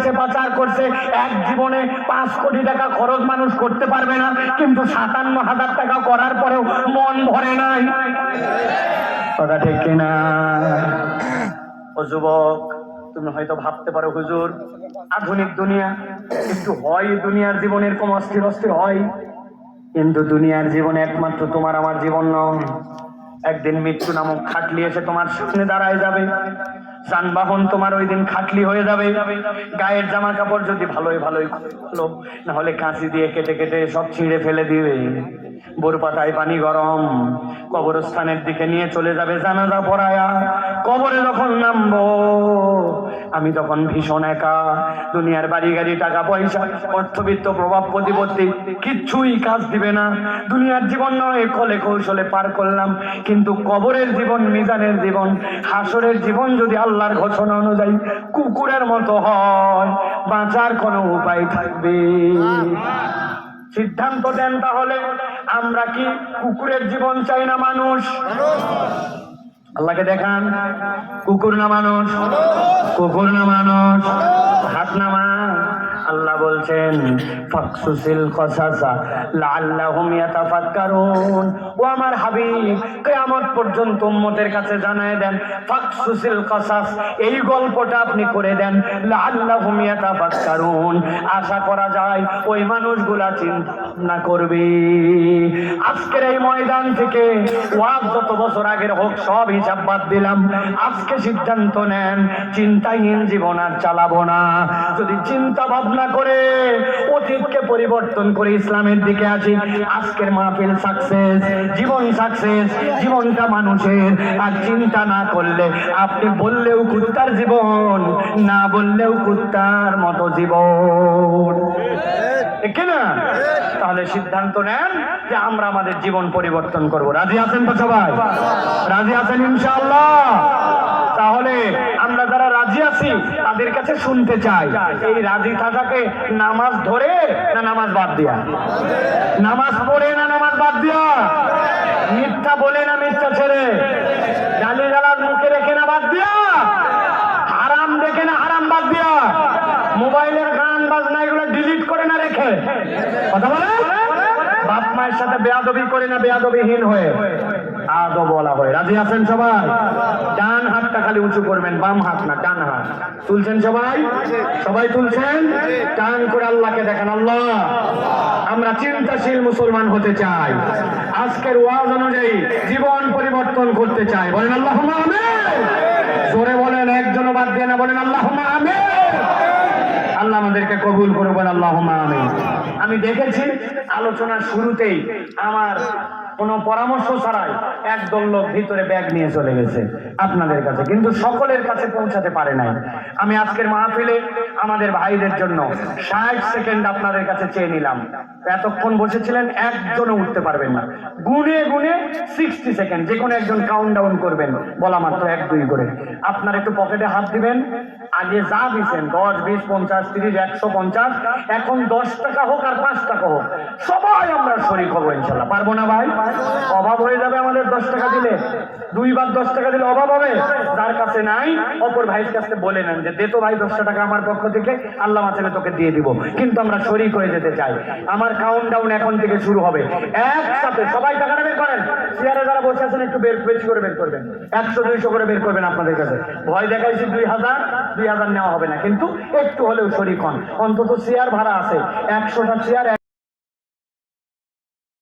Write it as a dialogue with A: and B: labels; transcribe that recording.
A: বিদেশে পাচার করছে, এক জীবনে পাঁচ কোটি টাকা খরচ মানুষ করতে পারবে না, কিন্তু সাতান্ন হাজার টাকা করার পরেও মন ভরে নাই। কথা ঠিক কিনা? ও যুবক, তুমি হয়তো ভাবতে পারো, হুজুর, আধুনিক দুনিয়া, একটু হয় দুনিয়ার জীবন এরকম অস্থির অস্থির হয়, কিন্তু দুনিয়ার জীবন একমাত্র তোমার, আমার জীবন নয়। একদিন মৃত্যু নামক খাটলি এসে তোমার সামনে দাঁড়ায় যাবে। যানবাহন তোমার ওই দিন খাটলি হয়ে যাবে। গায়ের জামা কাপড় যদি ভালোই ভালোই ভালো না হলে কাঁচি দিয়ে কেটে কেটে সব ছিঁড়ে ফেলে দিবে। বোর পাতায় পানি গরম, কবরস্থানের দিকে নিয়ে চলে যাবে জানাজা পড়ায়া। কবরে যখন নামবো, আমি তখন ভীষণ একা। দুনিয়ার বাড়ি গাড়ি, টাকা পয়সা, অর্থবিত্ত, প্রভাব প্রতিপত্তি, কিচ্ছুই কাজ দিবে না। দুনিয়ার জীবন নয়, কলে কৌশলে পার করলাম। কিন্তু কবরের জীবন, মিজানের জীবন, হাসরের জীবন যদি আল্লাহর ঘোষণা অনুযায়ী কুকুরের মতো হয়। বাঁচার কোনো উপায় থাকবে। সিদ্ধান্ত দেন তাহলে, আমরা কি কুকুরের জীবন চাই না মানুষ? আল্লাহকে দেখান। কুকুর না মানুষ? কুকুর না মানুষ? হাত নামা আল্লাহ বলছেন, ফাকসুসিল কসাসা, লাআল্লাহুম ইয়াতাফাক্কারুন। ও আমার হাবিব, কিয়ামত পর্যন্ত উম্মতের কাছে জানায় দেন, ফাকসুসিল কসাস, এই গল্পটা আপনি করে দেন, লাআল্লাহুম ইয়াতাফাক্কারুন। আশা করা যায়, ওই মানুষগুলা চিন্তা ভাবনা করবে। আজকের এই ময়দান থেকে ওয়াজ যত বছর আগের হোক, সব হিসাব বাদ দিলাম। আজকে সিদ্ধান্ত নেন, চিন্তাহীন জীবন আর চালাবো না। যদি চিন্তা ভাবনা করে অতীতকে পরিবর্তন করে ইসলামের দিকে আসি। আজকের মাহফিল সাকসেস জীবন সাকসেস জীবনটা মানুষের। আর চিন্তা না করলে, আপনি বললেও কুত্তার জীবন, না বললেও কুত্তার মতো জীবন। ঠিক না তাহলে সিদ্ধান্ত নেন যে আমরা আমাদের জীবন পরিবর্তন করব। রাজি আছেন তো সবাই? রাজি আছেন ইনশাআল্লাহ তাহলে আমরা যারা রাজি আছি তাদের কাছে শুনতে চাই। এই রাজি থাকাকে নামাজ ধরে না নামাজ বাদ দিয়া? নামাজ পড়ে না নামাজ বাদ দিয়া? মিথ্যা বলে না মিথ্যা ছেড়ে? গালি গালাজ মুখে রেখে না বাদ দিয়া? হারাম দেখে না হারাম বাদ দিয়া? মোবাইলের গান বাজনা এগুলো ডিলিট করে না রেখে? কথা বলে? বাপ মায়ের সাথে বেয়াদবি করে না বেয়াদবিহীন হয়ে? আদব বলা হয়। রাজি আছেন সবাই? ডান হাতটা খালি উঁচু করবেন, বাম হাত না, ডান হাত। তুলছেন সবাই? সবাই তুলছেন? টান করে আল্লাহকে দেখেন, আল্লাহ। আমরা চিন্তাশীল মুসলমান হতে চাই। আজকের ওয়াজ অনুযায়ী জীবন পরিবর্তন করতে চাই। বলেন আল্লাহ জোরে বলেন, একজনও বাদ দিয়ে না, বলেন আল্লাহ আল্লাহ আমাদেরকে কবুল করবেন আল্লাহ আমিন। আমি দেখেছি, আলোচনার শুরুতেই আমার কোনো পরামর্শ ছাড়াই একদল লোক ভিতরে ব্যাগ নিয়ে চলে গেছে আপনাদের কাছে, কিন্তু সকলের কাছে পৌঁছাতে পারে নাই। আমি আজকের মাহফিলে আমাদের ভাইদের জন্য ষাট সেকেন্ড আপনাদের কাছে চেয়ে নিলাম। এতক্ষণ বসেছিলেন, একজনও উঠতে পারবেন না। গুনে গুনে সিক্সটি সেকেন্ড, যে কোনো একজন কাউন্ট ডাউন করবেন, বলা মাত্র এক, দুই করে। আপনার একটু পকেটে হাত দিবেন। আগে যা দিচ্ছেন দশ, বিশ, পঞ্চাশ, তিরিশ, একশো পঞ্চাশ, এখন দশ টাকা হোক আর পাঁচ টাকা হোক, সবাই আমরা শরিক হব ইনশাল্লাহ। পারব না ভাই? অভাব হয়ে যাবে আমাদের দশ টাকা দিলে। দুইবার দশ টাকা দিলে অভাব হবে? যার কাছে নাই, অপর ভাইয়ের কাছে বলে নেন যে, দে তো ভাই দশটা টাকা আমার পক্ষ থেকে, আল্লাহ মাচালে তোকে দিয়ে দিব। কিন্তু আমরা শরিক হয়ে যেতে চাই। আমার কাউন্ট ডাউন এখন থেকে শুরু হবে। একসাথে সবাই টাকাটা বের করেন। চেয়ারে যারা বসে আছেন, একটু বের, বেশি করে বের করবেন। একশো, দুইশো করে বের করবেন আপনাদের কাছে। ভয় দেখাইছি দুই হাজার দুই হাজার নেওয়া হবে না। কিন্তু একটু হলেও শরিক হন। অন্তত চেয়ার ভাড়া আছে। একশোটা চেয়ার